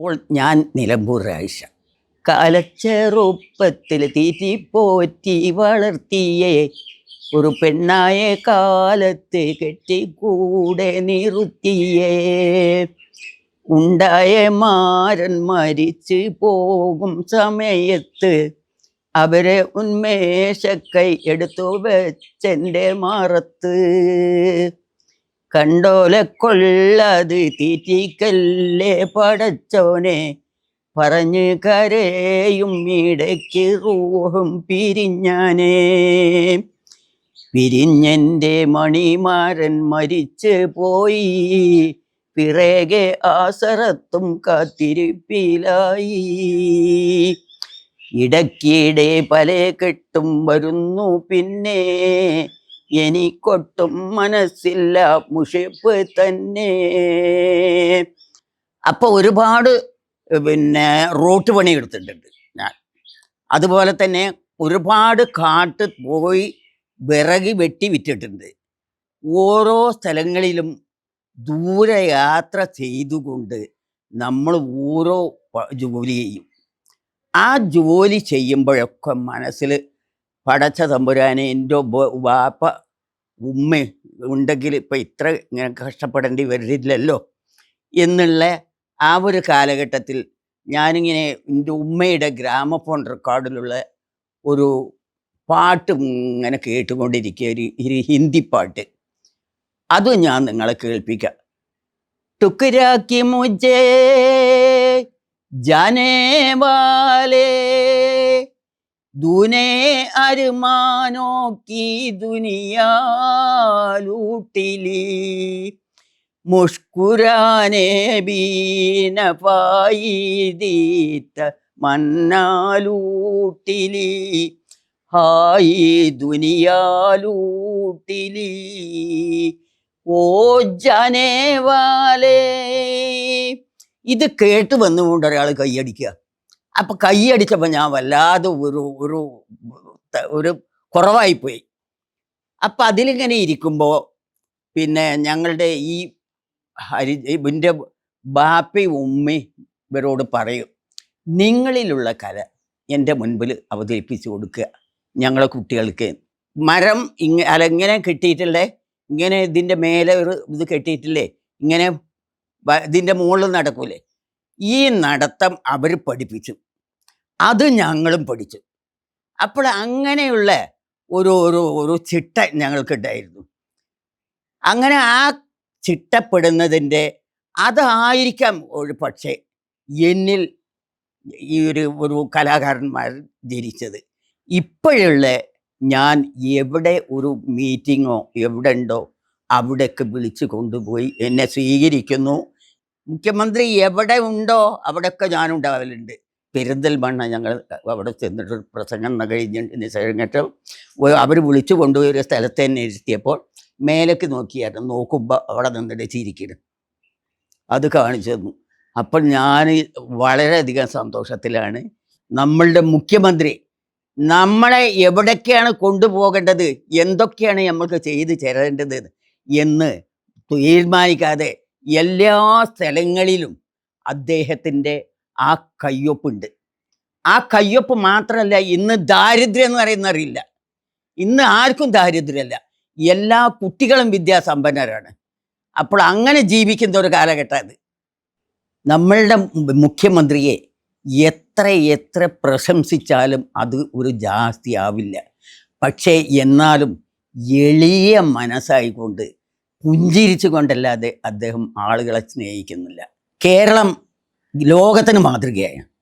അപ്പോൾ ഞാൻ നിലമ്പൂർ ആയിഷ കാലച്ചെറുപ്പത്തിൽ തീറ്റിപ്പോറ്റി വളർത്തിയേ ഒരു പെണ്ണായ കാലത്ത് കെട്ടിക്കൂടെ നിർത്തിയേ ഉണ്ടായ മാരൻ മരിച്ച് പോകും സമയത്ത് അവരെ ഉന്മേഷക്കൈ എടുത്തു വെച്ചെന്റെ മാറത്ത്. കണ്ടോലെ കൊള്ളത് തീറ്റിക്കല്ലേ പടച്ചോനെ. പറഞ്ഞ് കരയും ഇടയ്ക്ക് റൂഹും പിരിഞ്ഞാനേ. പിരിഞ്ഞെന്റെ മണിമാരൻ മരിച്ച് പോയി. പിറകെ ആസറത്തും കാത്തിരിപ്പിലായി. ഇടയ്ക്കിടെ പല കെട്ടും വരുന്നു പിന്നെ. എനിക്കൊട്ടും മനസ്സില്ല. മുഷിപ്പ് തന്നെ. അപ്പൊ ഒരുപാട് പിന്നെ റോട്ട് പണി എടുത്തിട്ടുണ്ട് ഞാൻ. അതുപോലെ തന്നെ ഒരുപാട് കാട്ട് പോയി വിറകി വെട്ടി വിറ്റിട്ടുണ്ട്. ഓരോ സ്ഥലങ്ങളിലും ദൂരയാത്ര ചെയ്തുകൊണ്ട് നമ്മൾ ഓരോ ജോലി ചെയ്യും. ആ ജോലി ചെയ്യുമ്പോഴൊക്കെ മനസ്സിൽ പടച്ച തമ്പുരാനെ എന്റെ വാപ്പ ഉമ്മ ഉണ്ടെങ്കിൽ ഇപ്പം ഇത്ര ഇങ്ങനെ കഷ്ടപ്പെടേണ്ടി വരില്ലല്ലോ. എന്നുള്ള ആ ഒരു കാലഘട്ടത്തിൽ ഞാനിങ്ങനെ എന്റെ ഉമ്മയുടെ ഗ്രാമഫോൺ റെക്കോർഡിലുള്ള ഒരു പാട്ട് ഇങ്ങനെ കേട്ടുകൊണ്ടിരിക്കുക ഒരു ഒരു ഹിന്ദി പാട്ട്. അതും ഞാൻ നിങ്ങളെ കേൾപ്പിക്കാം. ടുക്കരാക്കി മുജേ ജാനേ വാലേ ദുനേ അരുമാനോക്കി ദുനിയാലൂട്ടിലി. മുഷ്കുരാനേബീനായി ദീത്ത മന്നാലൂട്ടിലി ഹായി ദുനിയാലൂട്ടിലി. ഓ ജനേവാലേ. ഇത് കേട്ട് വന്നുകൊണ്ട് ഒരാൾ കൈയടിക്കുക. അപ്പൊ കൈയടിച്ചപ്പോൾ ഞാൻ വല്ലാതെ ഒരു ഒരു ഒരു കുറവായിപ്പോയി. അപ്പൊ അതിലിങ്ങനെ ഇരിക്കുമ്പോൾ പിന്നെ ഞങ്ങളുടെ ഈ ഹരി ഇവന്റെ ബാപ്പയും ഉമ്മയും ഇവരോട് പറയും നിങ്ങളിലുള്ള കല എന്റെ മുൻപിൽ അവതരിപ്പിച്ചു കൊടുക്കുക ഞങ്ങളെ കുട്ടികൾക്ക്. മരം ഇങ്ങ അല്ല ഇങ്ങനെ കെട്ടിയിട്ടില്ലേ? ഇങ്ങനെ ഇതിന്റെ മേലെ ഒരു ഇത് കെട്ടിയിട്ടില്ലേ? ഇങ്ങനെ ഇതിന്റെ മുകളിൽ നടക്കൂലേ? ഈ നടത്തം അവർ പഠിപ്പിച്ചു. അത് ഞങ്ങളും പഠിച്ചു. അപ്പോൾ അങ്ങനെയുള്ള ഒരു ഒരു ഒരു ചിട്ട ഞങ്ങൾക്കുണ്ടായിരുന്നു. അങ്ങനെ ആ ചിട്ടപ്പെടുന്നതിന്റെ അതായിരിക്കാം ഒരു പക്ഷേ എന്നിൽ ഈ ഒരു ഒരു കലാകാരന്മാർ ജനിച്ചത്. ഇപ്പോഴുള്ള ഞാൻ എവിടെ ഒരു മീറ്റിങ്ങോ എവിടെ ഉണ്ടോ അവിടെയൊക്കെ വിളിച്ചു കൊണ്ടുപോയി എന്നെ സ്വീകരിക്കുന്നു. മുഖ്യമന്ത്രി എവിടെ ഉണ്ടോ അവിടെയൊക്കെ ഞാനുണ്ടാവലുണ്ട് പെരിന്തൽമണ്ണ ഞങ്ങൾ അവിടെ ചെന്നിട്ട് പ്രസംഗം കഴിഞ്ഞിട്ട് നിസ്സഴിഞ്ഞിട്ട് അവർ വിളിച്ചു ഒരു സ്ഥലത്ത് തന്നെ ഇരുത്തിയപ്പോൾ മേലേക്ക് നോക്കിയായിരുന്നു. നോക്കുമ്പോൾ അവിടെ നിന്നിട്ട് ചിരിക്കണം അത് കാണിച്ചു തന്നു. അപ്പോൾ ഞാൻ വളരെയധികം സന്തോഷത്തിലാണ്. നമ്മളുടെ മുഖ്യമന്ത്രി നമ്മളെ എവിടേക്കാണ് കൊണ്ടുപോകേണ്ടത്? എന്തൊക്കെയാണ് നമ്മൾക്ക് ചെയ്ത് തരേണ്ടത് എന്ന് തീരുമാനിക്കാതെ എല്ലാ സ്ഥലങ്ങളിലും അദ്ദേഹത്തിന്റെ ആ കയ്യൊപ്പുണ്ട്. ആ കയ്യൊപ്പ് മാത്രമല്ല ഇന്ന് ദാരിദ്ര്യം എന്ന് പറയുന്ന അറിയില്ല. ഇന്ന് ആർക്കും ദാരിദ്ര്യമല്ല. എല്ലാ കുട്ടികളും വിദ്യാസമ്പന്നരാണ്. അപ്പോൾ അങ്ങനെ ജീവിക്കുന്ന ഒരു കാലഘട്ടം നമ്മളുടെ മുഖ്യമന്ത്രിയെ എത്ര എത്ര പ്രശംസിച്ചാലും അത് ഒരു ജാസ്തി ആവില്ല. പക്ഷേ എന്നാലും എളിയ മനസ്സായിക്കൊണ്ട് പുഞ്ചിരിച്ചു കൊണ്ടല്ലാതെ അദ്ദേഹം ആളുകളെ സ്നേഹിക്കുന്നില്ല. കേരളം ലോകത്തിന് മാതൃകയാണ്